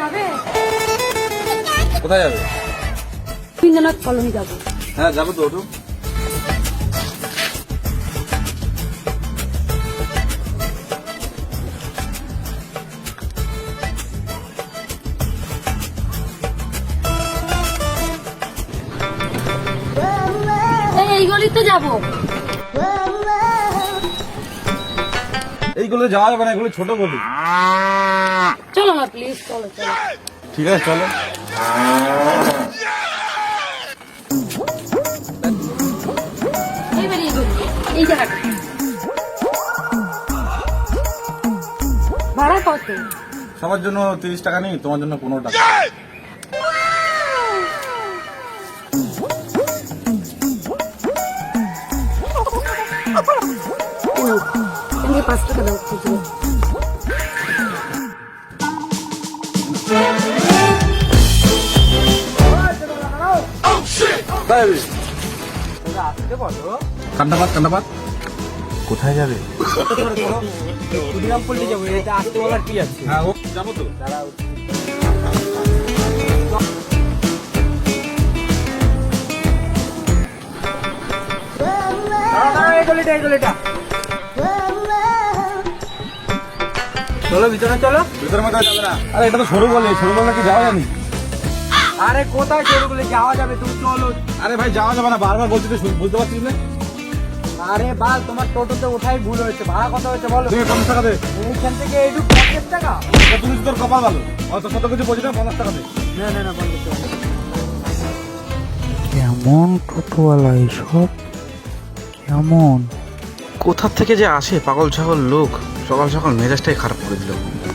যাবে। কোথায় যাবে? রবীন্দ্রনাথ কলোনি যাব। হ্যাঁ যাব তো ওটু এই এই গলিতে যাব। এইগুলো যাওয়া যাবে না এগুলো ছোট গলি। চলো না প্লিজ চলো চলো। ঠিক আছে চলো। এই জায়গাটা ভাড়া কত? সবার জন্য তিরিশ টাকা নেই তোমার জন্য পনেরো টাকা। পাঁচ টাকা দাও কোথায় যাবে শ্রীরামপল্লী যাব? এটা আসতে বলার কি আছে হ্যাঁ ও যাব তো। এই গলিটা এই গলিটা চলো ভিতরে চলো। ভিতরে মধ্যে যাবে না। আরে এটা তো সরু বলে সরু বলে কি যাওয়া যায়নি? আরে কোথায় চলো বলে যাওয়া যাবে তুমি চলো। আরে ভাই যাওয়া যাবে না বারবার বলছি তো বুঝতে পারছিস না? আরে বাল তোমার টোটোতে ওঠাই ভুল হয়েছে ভাড়া কত হয়েছে বলো? তুই পঞ্চাশ টাকা দে। এইখান থেকে এইটুকু পঞ্চাশ টাকা? তুমি তোর কপাল ভালো। অত শত কিছু বলছি না পঞ্চাশ টাকা দে। না না না পঞ্চাশ টাকা কেমন টোটোওয়ালা এসব কেমন? কোথা থেকে যে আসে পাগল ছাগল লোক সকাল সকাল মেজাজটাই খারাপ করে দিল।